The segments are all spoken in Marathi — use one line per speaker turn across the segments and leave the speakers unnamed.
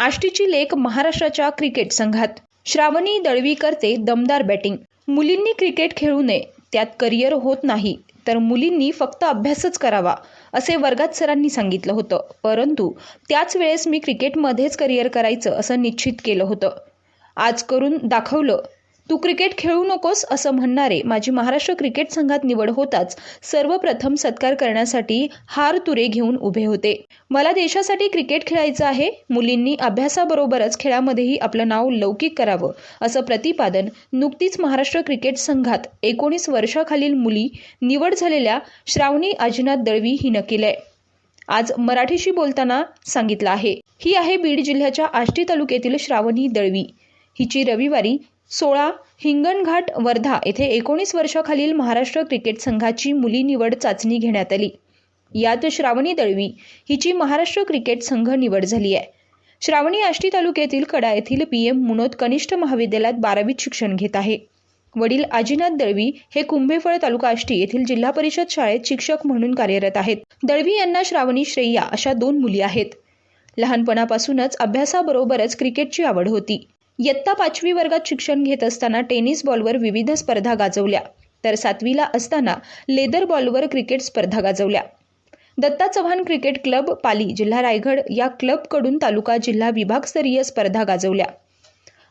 आष्टीची लेख महाराष्ट्राच्या क्रिकेट संघात. श्रावणी दळवी करते दमदार बॅटिंग. मुलींनी क्रिकेट खेळू नये त्यात करिअर होत नाही तर मुलींनी फक्त अभ्यासच करावा असे वर्गात सरांनी सांगितलं होतं. परंतु त्याच वेळेस मी क्रिकेटमध्येच करिअर करायचं असं निश्चित केलं होतं. आज करून दाखवलं तू क्रिकेट खेळू नकोस असं म्हणणारे माझी महाराष्ट्र क्रिकेट संघात निवड होताच सर्वप्रथम सत्कार करण्यासाठी हार तुरे घेऊन उभे होते. मला देशासाठी क्रिकेट खेळायचं आहे मुलींनी अभ्यासाबरोबरच खेळामध्येही आपलं नाव लौकिक करावं असं प्रतिपादन नुकतीच महाराष्ट्र क्रिकेट संघात एकोणीस वर्षाखालील मुली निवड झालेल्या श्रावणी अजिनाथ दळवी हिनं केलंय. आज मराठीशी बोलताना सांगितलं आहे. ही आहे बीड जिल्ह्याच्या आष्टी तालुक्यातील श्रावणी दळवी. हिची रविवारी सोळा हिंगणघाट वर्धा येथे एकोणीस वर्षाखालील महाराष्ट्र क्रिकेट संघाची मुली निवड चाचणी घेण्यात आली. यात श्रावणी दळवी हिची महाराष्ट्र क्रिकेट संघ निवड झाली आहे. श्रावणी आष्टी तालुक्यातील कडा येथील पी एम मुनोद कनिष्ठ महाविद्यालयात बारावीत शिक्षण घेत आहे. वडील आजीनाथ दळवी हे कुंभेफळ तालुका आष्टी येथील जिल्हा परिषद शाळेत शिक्षक म्हणून कार्यरत आहेत. दळवी यांना श्रावणी श्रेया अशा दोन मुली आहेत. लहानपणापासूनच अभ्यासाबरोबरच क्रिकेटची आवड होती. इयत्ता पाचवी वर्गात शिक्षण घेत असताना टेनिस बॉलवर विविध स्पर्धा गाजवल्या. तर सातवीला असताना लेदर बॉलवर क्रिकेट स्पर्धा गाजवल्या. दत्ता चव्हाण क्रिकेट क्लब पाली जिल्हा रायगड या क्लबकडून तालुका जिल्हा विभागस्तरीय स्पर्धा गाजवल्या.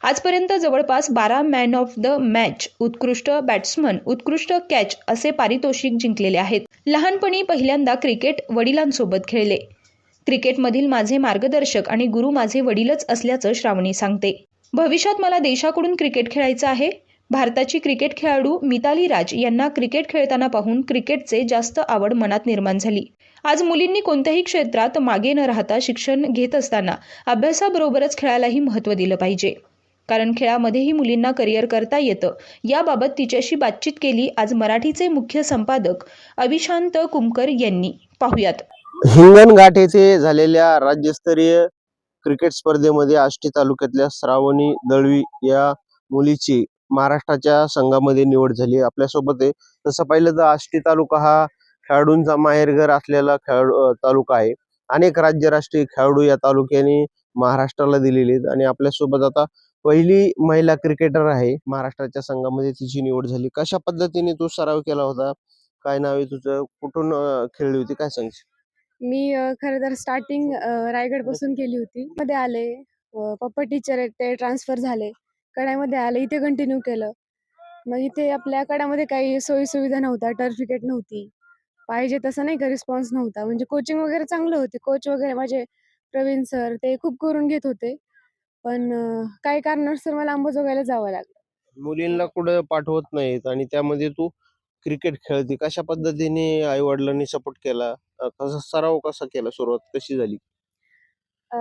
आजपर्यंत जवळपास बारा मॅन ऑफ द मॅच उत्कृष्ट बॅट्समन उत्कृष्ट कॅच असे पारितोषिक जिंकलेले आहेत. लहानपणी पहिल्यांदा क्रिकेट वडिलांसोबत खेळले. क्रिकेटमधील माझे मार्गदर्शक आणि गुरु माझे वडीलच असल्याचं श्रावणी सांगते. भविष्यात मला देशाकडून क्रिकेट खेळायचं आहे. भारताची क्रिकेट खेळाडू मिताली राज यांना क्रिकेट खेळताना पाहून क्रिकेटचे जास्त आवड मनात निर्माण झाली. आज मुलींनी कोणत्याही क्षेत्रात मागे न राहता शिक्षण घेत असताना अभ्यासाबरोबरच खेळालाही महत्त्व दिलं पाहिजे. कारण खेळामध्येही मुलींना करिअर करता येतं. याबाबत तिच्याशी बातचीत केली आज मराठीचे मुख्य संपादक अविशांत कुमकर यांनी. पाहुयात.
हिंगणघाटेचे झालेल्या राज्यस्तरीय क्रिकेट स्पर्धेमध्ये आष्टी तालुक्यातल्या श्रावणी दळवी या मुलीची महाराष्ट्राच्या संघामध्ये निवड झाली. आपल्यासोबत आहे. तसं पाहिलं तर आष्टी तालुका हा खेळाडूंचा माहेरघर असलेला खेळाडू तालुका आहे. अनेक राज्य राष्ट्रीय खेळाडू या तालुक्याने महाराष्ट्राला दिलेले आहेत आणि आपल्यासोबत आता पहिली महिला क्रिकेटर आहे महाराष्ट्राच्या संघामध्ये तिची निवड झाली. कशा पद्धतीने तू सराव केला होता? काय नाव आहे तुझं? कुठून खेळली होती? काय सांगशील?
मी खरं तर स्टार्टिंग रायगडपासून केली होती. मध्ये आले पप्पा टीचर आहेत ते ट्रान्सफर झाले. कड्यामध्ये आले इथे कंटिन्यू केलं. मग इथे आपल्या कड्यामध्ये काही सोयी सुविधा नव्हत्या टर्फिकेट नव्हती. पाहिजे तसं नाही का रिस्पॉन्स नव्हता. म्हणजे कोचिंग वगैरे चांगलं होते. कोच वगैरे माझे प्रवीण सर ते खूप करून घेत होते. पण काही काही सर मला अंबाजोगायला जावं लागलं.
मुलींना कुठं पाठवत नाहीत आणि त्यामध्ये तू क्रिकेट खेळते कशा पद्धतीने आई वडिलांनी सपोर्ट केला? अं, कसा सराव कसा केला सुरुवात? कशी झाली?
अ,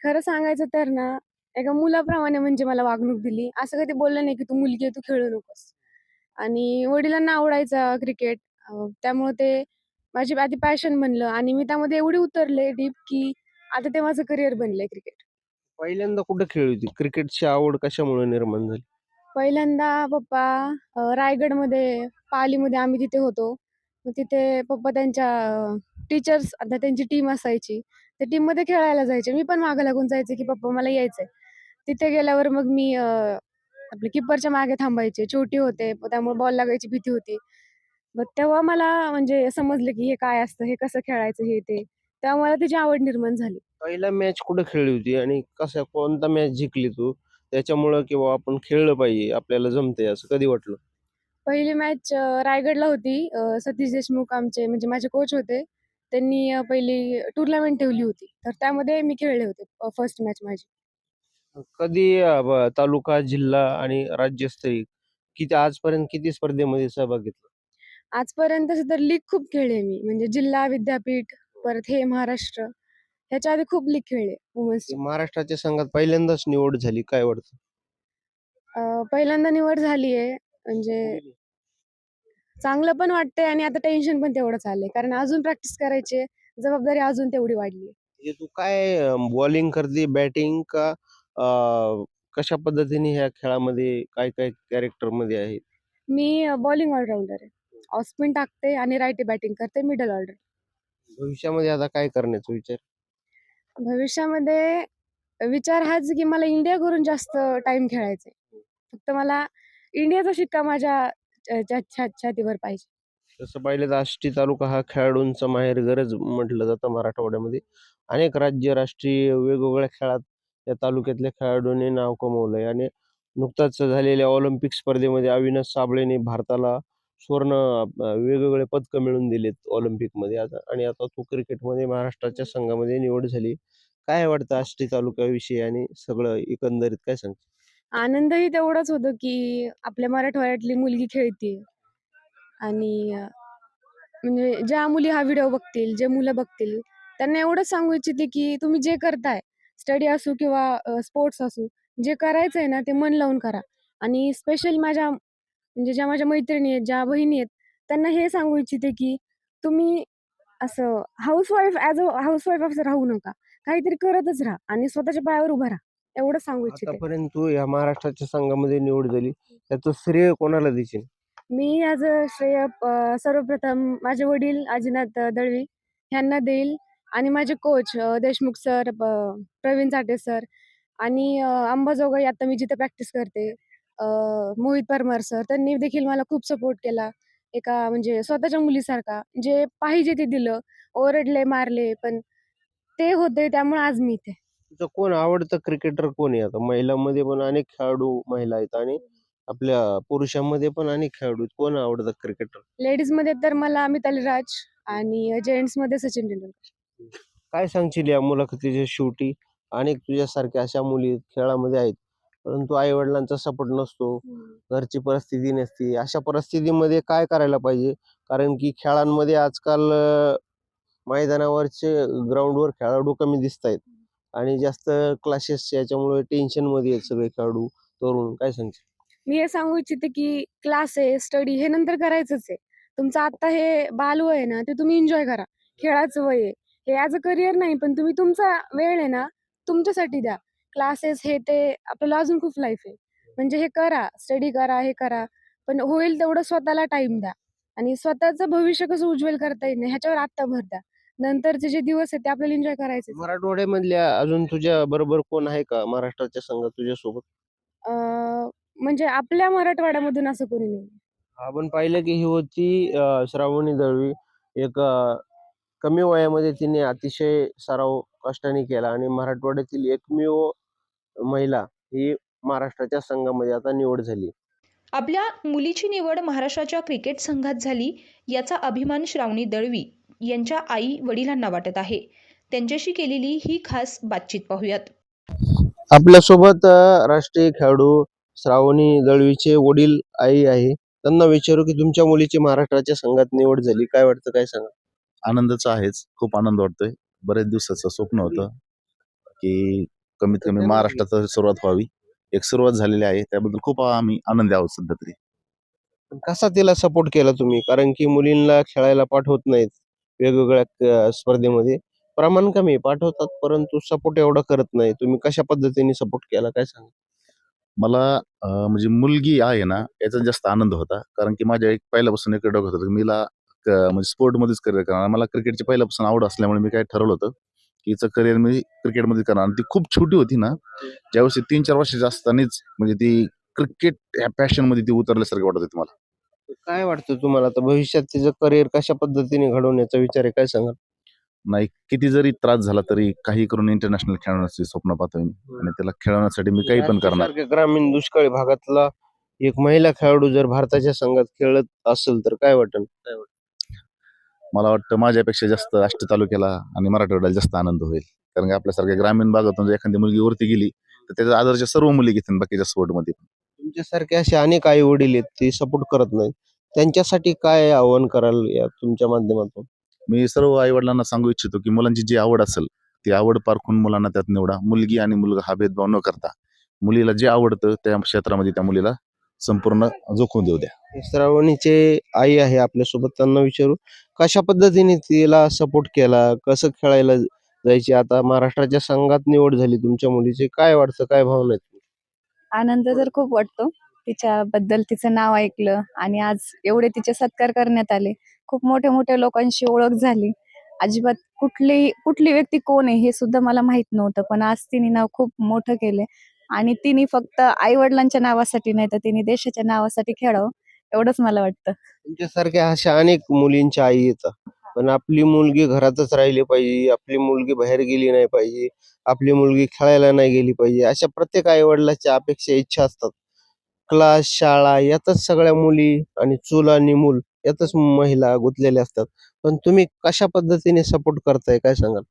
खरं सांगायचं तर ना एका मुलाप्रमाणे म्हणजे मला वागणूक दिली. असं कधी बोललं नाही की तू मुलगी आहे तू खेळू नकोस. आणि वडिलांना आवडायचा क्रिकेट. त्यामुळे ते माझी आधी पॅशन बनलं आणि मी त्यामध्ये एवढी उतरले डीप की आता ते माझं करिअर बनलंय क्रिकेट.
पहिल्यांदा कुठं खेळली होती? क्रिकेटची आवड कशामुळे निर्माण झाली?
पहिल्यांदा पप्पा अ, रायगडमध्ये पालीमध्ये आम्ही तिथे होतो मग तिथे पप्पा त्यांच्या टीचर्स आता त्यांची टीम असायची. त्या टीममध्ये खेळायला जायचे. मी पण मागं लागून जायचे की पप्पा मला यायचंय. तिथे गेल्यावर मग मी आपले आपल्या किपरच्या मागे थांबायचे. छोटी होते त्यामुळे बॉल लागायची भीती होती. मग तेव्हा मला म्हणजे समजलं की हे काय असतं हे कसं खेळायचं हे ते. तेव्हा मला त्याची आवड निर्माण झाली.
पहिला मॅच कुठे खेळली होती आणि कसा कोणता मॅच जिंकली तू? त्याच्यामुळं किंवा आपण खेळलं पाहिजे आपल्याला जमतंय असं कधी वाटलं?
पहिली मॅच रायगडला होती. अ, सतीश देशमुख आमचे म्हणजे माझे कोच होते. त्यांनी अ, पहिली टुर्नामेंट ठेवली होती. तर त्यामध्ये मी खेळले होते फर्स्ट मॅच माझी.
कधी अं, ब- तालुका जिल्हा आणि राज्यस्तरीय किती आजपर्यंत किती स्पर्धेमध्ये सहभाग घेतला?
आजपर्यंत तर लीग खूप खेळले मी. म्हणजे जिल्हा विद्यापीठ परत हे महाराष्ट्र. ह्याच्या आधी खूप लीग खेळले वुमन्स
महाराष्ट्राच्या संघात पहिल्यांदाच निवड झाली काय वाटतं?
पहिल्यांदा निवड झाली आहे म्हणजे चांगलं पण वाटतंय आणि आता टेन्शन पण तेवढंच आलंय कारण अजून प्रॅक्टिस करायची आहे, जबाबदारी अजून तेवढी वाढली
म्हणजे तू काय बॉलिंग करते बॅटिंग का अं, कशा पद्धतीने ह्या खेळामध्ये काय काय कॅरेक्टरमध्ये आहे?
मी बॉलिंग ऑलराऊंडर आहे. ऑफ स्पिन टाकते आणि राईटी बॅटिंग करते मिडल ऑर्डर
भविष्यामध्ये आता काय करण्याचा विचार?
भविष्यामध्ये विचार हाच की मला इंडिया करून जास्त टाइम खेळायचा आहे फक्त मला इंडियाचा शिक्का माझ्या छातीवर पाहिजे.
तसं पाहिलं तर आष्टी तालुका हा खेळाडूंचा माहेर गरज म्हटलं जातं मराठवाड्यामध्ये. अनेक राज्य राष्ट्रीय वेगवेगळ्या खेळात या तालुक्यातल्या खेळाडूंनी नाव कमवलंय. आणि नुकताच झालेल्या ऑलिम्पिक स्पर्धेमध्ये अविनाश साबळेने भारताला सुवर्ण वेगवेगळे पदकं मिळवून दिलेत ऑलिम्पिकमध्ये आता आणि आता तो क्रिकेटमध्ये महाराष्ट्राच्या संघामध्ये निवड झाली. काय वाटतं आष्टी तालुक्याविषयी आणि सगळं एकंदरीत काय सांग
आनंदही तेवढाच होतो की आपल्या मराठवाड्यातली मुलगी खेळते आणि म्हणजे ज्या मुली हा व्हिडिओ बघतील जे मुलं बघतील त्यांना एवढंच सांगू इच्छिते की तुम्ही जे करताय स्टडी असू किंवा स्पोर्ट्स असू जे करायचं आहे ना ते मन लावून करा. आणि स्पेशल माझ्या म्हणजे ज्या माझ्या मैत्रिणी आहेत ज्या बहिणी आहेत त्यांना हे सांगू इच्छिते की तुम्ही असं हाऊसवाईफ ॲज अ हाऊसवाईफ असं राहू नका. काहीतरी करतच राहा आणि स्वतःच्या पायावर उभा राहा. एवढं सांगू इच्छिते.
आतापर्यंत तू या महाराष्ट्राच्या संघामध्ये निवड झाली. त्याचं श्रेय कोणाला देशील
मी आज श्रेय सर्वप्रथम माझे वडील आजीनाथ दळवी ह्यांना देईल आणि माझे coach Deshmukh sir Pravin Chate sir आणि अ, अंबाजोगाई आता मी जिथे प्रॅक्टिस करते मोहित परमार सर त्यांनी देखील मला खूप सपोर्ट केला. एका म्हणजे स्वतःच्या मुलीसारखा. जे पाहिजे ते दिलं. ओरडले मारले पण ते होते त्यामुळे आज मी इथे.
तुझं कोण आवडतं क्रिकेटर कोण आहे आता? महिलांमध्ये पण अनेक खेळाडू महिला आहेत आणि आपल्या पुरुषांमध्ये पण अनेक खेळाडू आहेत. कोण आवडतं क्रिकेटर
लेडीजमध्ये तर मला मिताली राज आणि जेंट्समध्ये सचिन तेंडुलकर.
काय सांगशील या मुलाखतीच्या शेवटी? अनेक तुझ्यासारख्या अशा मुली खेळामध्ये आहेत. परंतु आई वडिलांचा सपोर्ट नसतो घरची परिस्थिती नसते. अशा परिस्थितीमध्ये काय करायला पाहिजे? कारण की खेळांमध्ये आजकाल मैदानावरचे ग्राउंडवर खेळाडू कमी दिसत आहेत आणि जास्त क्लासेस याच्यामुळे टेन्शनमध्ये आहेत सगळे खेळाडू तरुण. काय सांगशील?
मी हे सांगू इच्छिते की क्लास आहे स्टडी हे नंतर करायचंच आहे. तुमचं आता हे बालवय आहे ना ते तुम्ही एन्जॉय करा. खेळाचं वय आहे. हे ॲज अ करिअर नाही पण तुम्ही तुमचा वेळ आहे ना तुमच्यासाठी द्या. क्लासेस हे ते आपल्याला अजून खूप लाईफ आहे. म्हणजे हे करा स्टडी करा हे करा. पण होईल तेवढं स्वतःला टाइम द्या. आणि स्वतःचं भविष्य कसं उज्ज्वल करता येईल ह्याच्यावर आत्ता भर द्या. नंतरचे जे दिवस आहेत ते आपल्याला एन्जॉय करायचे
मराठवाड्यामधल्या अजून तुझ्या बरोबर कोण आहे का? महाराष्ट्राच्या संघात तुझ्यासोबत?
म्हणजे आपल्या मराठवाड्यामधून असं कोणी नाही.
आपण पाहिलं की ही होती अं, श्रावणी दळवी. एक अं, कमी वयामध्ये तिने अतिशय सराव कष्टाने केला आणि मराठवाड्यातील एकमेव महिला ही महाराष्ट्राच्या संघामध्ये आता निवड झाली.
आपल्या मुलीची निवड महाराष्ट्राच्या क्रिकेट संघात झाली याचा अभिमान श्रावणी दळवी यांच्या आई वडिलांना वाटत आहे. त्यांच्याशी केलेली ही खास बातचीत पाहूयात.
आपल्यासोबत राष्ट्रीय खेळाडू श्रावणी दळवीचे वडील आई आहे. त्यांना विचारू की तुमच्या मुलीची महाराष्ट्राच्या संघात निवड झाली. काय वाटतं काय सांगा
आनंदच आहेच. खूप आनंद वाटतोय. बरेच दिवसाचं स्वप्न होतं की कमीत कमी महाराष्ट्रात सुरुवात व्हावी. एक सुरुवात झालेली आहे. त्याबद्दल खूप आम्ही आनंदी आहोत सध्या तरी
कसा तिला सपोर्ट केला तुम्ही? कारण की मुलींना खेळायला पाठवत नाहीत वेगवेगळ्या स्पर्धेमध्ये. प्रमाण कमी पाठवतात परंतु सपोर्ट एवढा करत नाही. तुम्ही कशा पद्धतीने सपोर्ट केला? काय सांगा?
मला म्हणजे मुलगी आहे ना याचा जास्त आनंद होता. कारण की माझ्या एक पहिल्यापासून एक डोक्यात होतं की मीला म्हणजे स्पोर्टमध्येच करिअर करणार. मला क्रिकेटची पहिल्यापासून आवड असल्यामुळे मी काय ठरवलं होतं. हिचं करिअर मी क्रिकेटमध्ये करणार आणि ती खूप छोटी होती ना ज्यावेळेस तीन चार वर्षाची असतानाच म्हणजे ती क्रिकेट या पॅशनमध्ये ती उतरल्यासारखं वाटत होती मला.
काय वाटतं तुम्हाला? आता भविष्यात तिचं करिअर कशा पद्धतीने घडवण्याचा विचार आहे? काय सांगा
नाही किती जरी त्रास झाला तरी काही करून इंटरनॅशनल खेळण्याचे स्वप्न पाहतोय मी. आणि त्याला खेळवण्यासाठी मी काही पण करणार.
सारख्या ग्रामीण दुष्काळी भागातला एक महिला खेळाडू जर भारताच्या संघात खेळत असेल तर काय वाटेल?
मला वाटतं माझ्यापेक्षा जास्त आष्टी तालुक्याला आणि मराठवाड्याला जास्त आनंद होईल. कारण की आपल्यासारख्या ग्रामीण भागातून जर एखादी मुलगी वरती गेली तर त्याच्या आदरच्या सर्व मुली घेतील बाकीच्या स्पोर्टमध्ये
तुमच्यासारखे असे अनेक आई वडील आहेत ते सपोर्ट करत नाहीत. त्यांच्यासाठी काय आव्हान कराल या तुमच्या माध्यमातून?
मी सर्व आई वडिलांना सांगू इच्छितो की मुलांची जी आवड असेल ती आवड पारखून मुलांना त्यात निवडा. मुलगी आणि मुलगा हा भेदभाव न करता मुलीला जे आवडतं त्या क्षेत्रामध्ये त्या मुलीला संपूर्ण जोखून देऊ द्या.
श्रावणीचे आई आहे आपल्यासोबत त्यांना विचारू कशा पद्धतीने तिला सपोर्ट केला कसं खेळायला जायची? आता महाराष्ट्राच्या संघात निवड झाली तुमच्या मुलीची काय वाटतं काय भावना आहेत?
आनंद तर खूप वाटतो. तिच्याबद्दल तिचं नाव ऐकलं आणि आज एवढे तिचे सत्कार करण्यात आले. खूप मोठ्या मोठ्या लोकांशी ओळख झाली. अजिबात कुठली कुठली व्यक्ती कोण आहे हे सुद्धा मला माहीत नव्हतं पण आज तिने नाव खूप मोठं केले आणि तिने फक्त आई वडिलांच्या नावासाठी नाही तर तिने देशाच्या नावासाठी खेळावं एवढंच मला वाटतं.
तुमच्यासारख्या अशा अनेक मुलींच्या आई येतात पण आपली मुलगी घरातच राहिली पाहिजे आपली मुलगी बाहेर गेली नाही पाहिजे आपली मुलगी खेळायला नाही गेली पाहिजे अशा प्रत्येक आई वडिलाच्या अपेक्षा इच्छा असतात. क्लास शाळा यातच सगळ्या मुली आणि चूल आणि मूल यातच महिला गुंतलेल्या असतात. पण तुम्ही कशा पद्धतीने सपोर्ट करताय काय सांगाल?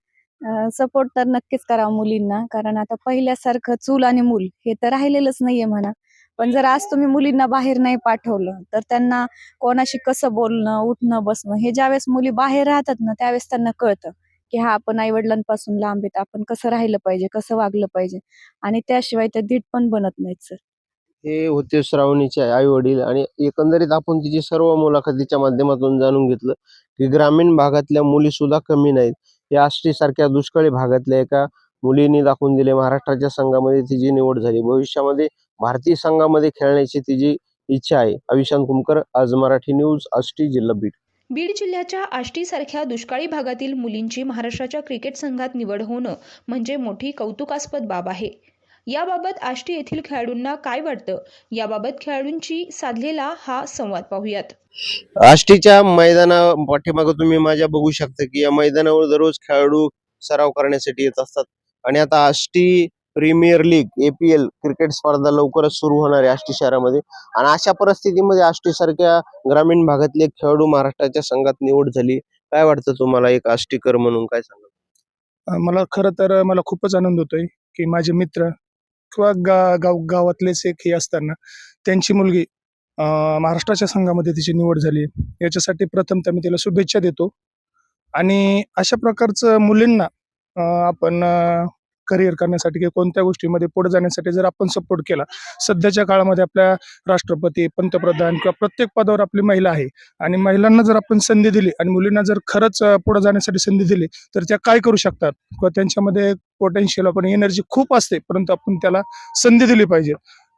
सपोर्ट तर नक्कीच करावा मुलींना. कारण आता पहिल्यासारखं चूल आणि मूल हे तर राहिलेलंच नाहीये म्हणा. पण जर आज तुम्ही मुलींना बाहेर नाही पाठवलं तर त्यांना कोणाशी कसं बोलणं उठणं बसणं हे ज्यावेळेस मुली बाहेर राहतात ना त्यावेळेस त्यांना कळतं की हा आपण आई वडिलांपासून लांब आहेत आपण कसं राहिलं पाहिजे कसं वागलं पाहिजे. आणि त्याशिवाय ते धीट पण बनत नाहीत सर.
हे होते श्रावणीचे आई वडील आणि एकंदरीत आपण तिची सर्व मुलाखतीच्या माध्यमातून जाणून घेतलं की ग्रामीण भागातल्या मुली सुद्धा कमी नाहीत. या आष्टी सारख्या दुष्काळी भागातल्या एका मुलीने दाखवून दिले महाराष्ट्राच्या संघामध्ये तिची निवड झाली. भविष्यामध्ये भारतीय संघामध्ये खेळण्याची तिची इच्छा आहे अविशांत कुमकर आज मराठी न्यूज आष्टी जिल्हा बीड.
बीड जिल्ह्याच्या आष्टीसारख्या दुष्काळी भागातील मुलींची महाराष्ट्राच्या क्रिकेट संघात निवड होणं म्हणजे मोठी कौतुकास्पद बाब आहे. याबाबत आष्टी येथील खेळाडूंना काय वाटतं? याबाबत खेळाडूंची साधलेला हा संवाद पाहूयात.
आष्टीच्या मैदाना पाठीमागे तुम्ही माझ्या बघू शकता की या मैदानावर दररोज खेळाडू सराव करण्यासाठी येत असतात. आणि आता Ashti premier league APL cricket स्पर्धा लवकरच सुरू होणार आहे आष्टी शहरामध्ये. आणि अशा परिस्थितीमध्ये आष्टी सारख्या ग्रामीण भागातले एक खेळाडू महाराष्ट्राच्या संघात निवड झाली. काय वाटतं तुम्हाला एक आष्टीकर म्हणून? काय सांगा
मला खरं तर मला खूपच आनंद होतोय की माझे मित्र किंवा गा गाव गावातलेच एक हे असताना त्यांची मुलगी महाराष्ट्राच्या संघामध्ये तिची निवड झाली. याच्यासाठी प्रथमतः मी तिला शुभेच्छा देतो. आणि अशा प्रकारचं मुलींना आपण करिअर करण्यासाठी किंवा कोणत्या गोष्टीमध्ये पुढे जाण्यासाठी जर आपण सपोर्ट केला सध्याच्या काळामध्ये आपल्या राष्ट्रपती पंतप्रधान किंवा प्रत्येक पदावर आपली महिला आहे. आणि महिलांना जर आपण संधी दिली आणि मुलींना जर खरंच पुढे जाण्यासाठी संधी दिली तर त्या काय करू शकतात? किंवा त्यांच्यामध्ये पोटेन्शियल आपण एनर्जी खूप असते परंतु आपण त्याला संधी दिली पाहिजे.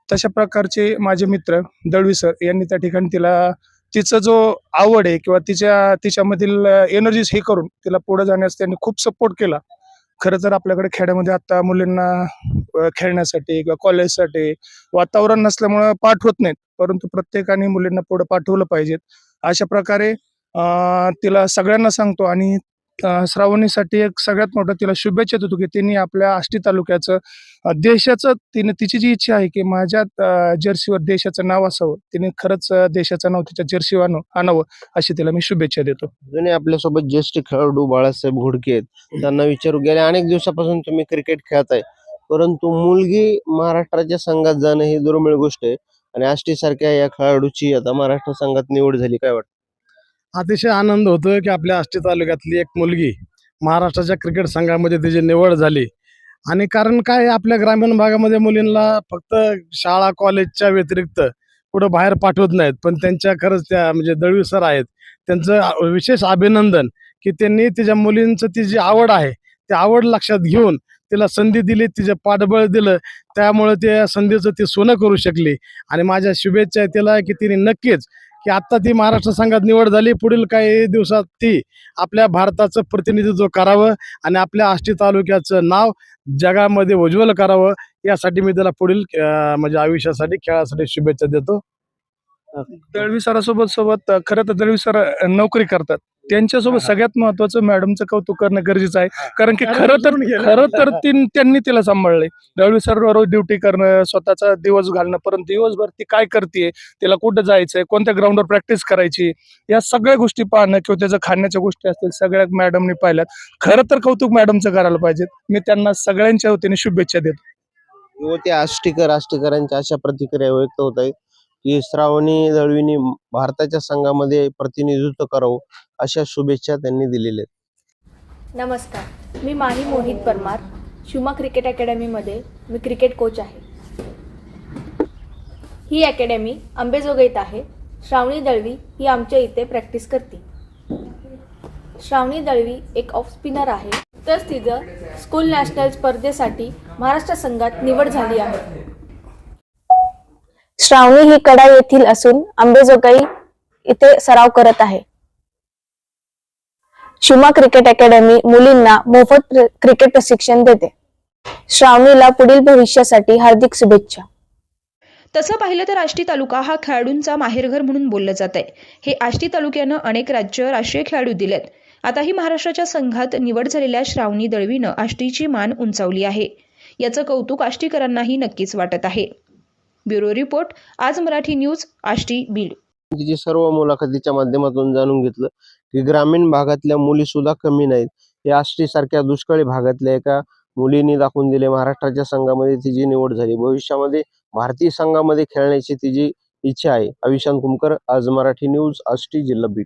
तशा प्रकारचे माझे मित्र दळवी सर यांनी त्या ठिकाणी तिला तिचा जो आवड आहे किंवा तिच्या तिच्यामधील एनर्जीज हे करून तिला पुढे जाण्यास त्यांनी खूप सपोर्ट केला. खरं तर आपल्याकडे खेड्यामध्ये आता मुलींना खेळण्यासाठी किंवा कॉलेजसाठी वातावरण नसल्यामुळं पाठवत नाहीत परंतु प्रत्येकाने मुलींना पुढे पाठवलं पाहिजेत. अशा प्रकारे तिला सगळ्यांना सांगतो आणि श्रावणीसाठी एक सगळ्यात मोठं तिला शुभेच्छा देतो की तिने आपल्या आष्टी तालुक्याचं देशाचं तिने तिची जी इच्छा आहे की माझ्या जर्सीवर देशाचं नाव असावं तिने खरंच देशाचं नाव तिच्या जर्सीवर आणावं आणावं अशी तिला मी शुभेच्छा देतो.
जुने आपल्यासोबत ज्येष्ठ खेळाडू बाळासाहेब घोडके आहेत. त्यांना विचारू गेल्या अनेक दिवसापासून तुम्ही क्रिकेट खेळताय परंतु मुलगी महाराष्ट्राच्या संघात जाणं ही दुर्मिळ गोष्ट आहे. आणि आष्टी सारख्या या खेळाडूची आता महाराष्ट्र संघात निवड झाली काय वाटतं?
अतिशय आनंद होतो की आपल्या आष्टी तालुक्यातली एक मुलगी महाराष्ट्राच्या क्रिकेट संघामध्ये तिची निवड झाली. आणि कारण काय आहे, आपल्या ग्रामीण भागामध्ये मुलींना फक्त शाळा कॉलेजच्या व्यतिरिक्त कुठं बाहेर पाठवत नाहीत. पण त्यांच्या खरंच त्या म्हणजे दळवी सर आहेत. त्यांचं विशेष अभिनंदन की त्यांनी तिच्या मुलींचं ती जी आवड आहे ती आवड लक्षात घेऊन तिला संधी दिली तिचे पाठबळ दिलं. त्यामुळे त्या संधीचं ती सोनं करू शकली. आणि माझ्या शुभेच्छा आहे तिला की तिने नक्कीच की आता ती महाराष्ट्र संघात निवड झाली पुढील काही दिवसात ती आपल्या भारताचं प्रतिनिधित्व करावं आणि आपल्या आष्टी तालुक्याचं नाव जगामध्ये उज्ज्वल करावं यासाठी मी त्याला पुढील म्हणजे आयुष्यासाठी खेळासाठी शुभेच्छा देतो.
दळवी सरासोबत सोबत खरं तर दळवी सर नोकरी करतात. त्यांच्यासोबत सगळ्यात महत्वाचं मॅडमचं कौतुक करणं गरजेचं आहे. कारण की खरं तर. खरं तर तीन त्यांनी तिला सांभाळलंय. दळवी सर रोज ड्युटी करणं स्वतःचा दिवस घालणं परंतु दिवसभर ती काय करते तिला कुठं जायचंय कोणत्या ग्राउंडवर प्रॅक्टिस करायची या सगळ्या गोष्टी पाहणं किंवा त्याच्या खाण्याच्या गोष्टी असतील सगळ्या मॅडमनी पाहिल्यात. खरं तर कौतुक मॅडमचं करायला पाहिजे मी त्यांना सगळ्यांच्या वतीने शुभेच्छा देतो.
व ते आष्टीकर आष्टीकरांच्या अशा प्रतिक्रिया व्यक्त होत आहेत की श्रावणी दळवीनी भारताच्या संघामध्ये प्रतिनिधित्व करावं. अशा शुभेच्छा त्यांनी दिलेल्या आहेत.
नमस्कार मी माही मोहित परमार शुमा क्रिकेट अकॅडमीमध्ये मी क्रिकेट कोच आहे. ही अकॅडमी अंबेजोगाईत आहे. श्रावणी दळवी ही आमच्या इथे प्रॅक्टिस करते. श्रावणी दळवी एक ऑफ स्पिनर आहे. तर तिचं स्कूल नॅशनल स्पर्धेसाठी महाराष्ट्र संघात निवड झाली आहे.
श्रावणी ही कडा येथील असून अंबेजोगाई इथे सराव करत आहे. शिमा क्रिकेट अकॅडमी मुलींना मोफत क्रिकेट प्रशिक्षण देते. श्रावणीला पुढील भविष्यासाठी हार्दिक शुभेच्छा.
तसं पाहिलं तर आष्टी तालुका हा खेळाडूंचा माहेरघर म्हणून बोललं जात आहे. हे आष्टी तालुक्यानं अनेक राज्य राष्ट्रीय खेळाडू दिलेत. आताही महाराष्ट्राच्या संघात निवड झालेल्या श्रावणी दळवीनं आष्टीची मान उंचावली आहे. याचं कौतुक आष्टीकरांनाही नक्कीच वाटत आहे. ब्युरो रिपोर्ट आज मराठी न्यूज आष्टी बीड.
म्हणजे तिची सर्व मुलाखतीच्या माध्यमातून जाणून घेतलं की ग्रामीण भागातल्या मुली सुद्धा कमी नाहीत. हे आष्टी सारख्या दुष्काळी भागातल्या एका मुलीने दाखवून दिले महाराष्ट्राच्या संघामध्ये तिची निवड झाली. भविष्यामध्ये भारतीय संघामध्ये खेळण्याची तिची इच्छा आहे. अविशांत कुमकर आज मराठी न्यूज आष्टी जिल्हा बीड.